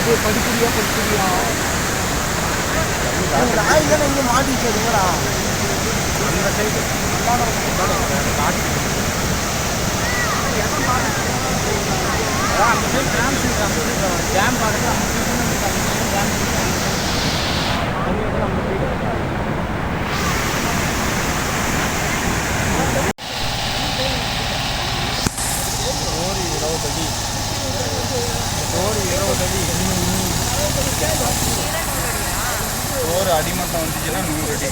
அப்படியே படிப்படியா படிப்படியா நாய் தானே இங்கே மாட்டிச்சு அதுங்களா அந்த சைடு அந்த சைடு டேம் டேம் பாருங்க அந்த கோரி ஒரு அடிமட்டம் வந்துச்சுன்னா நூறு அடி.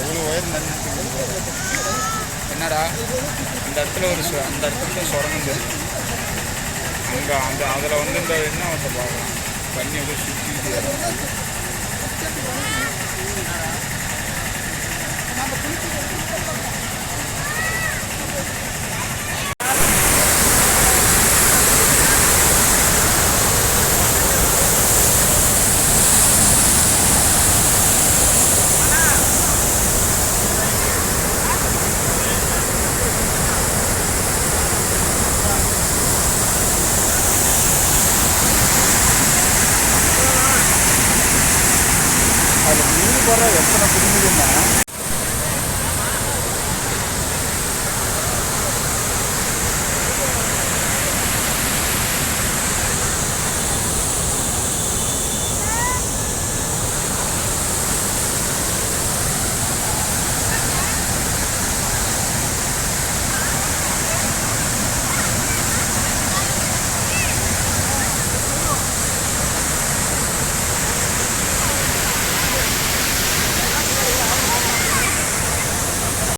எவ்வளோ உயர் நின்றுட்டு என்னடா? அந்த இடத்துல ஒரு சு- அந்த இடத்துல சுரங்கம் அங்கே அந்த அதில் வந்து இந்த என்ன வந்து பார்க்கலாம் தண்ணி வந்து சுற்றி அதில் மீன் போடுற எத்தனை குடும்பம்னா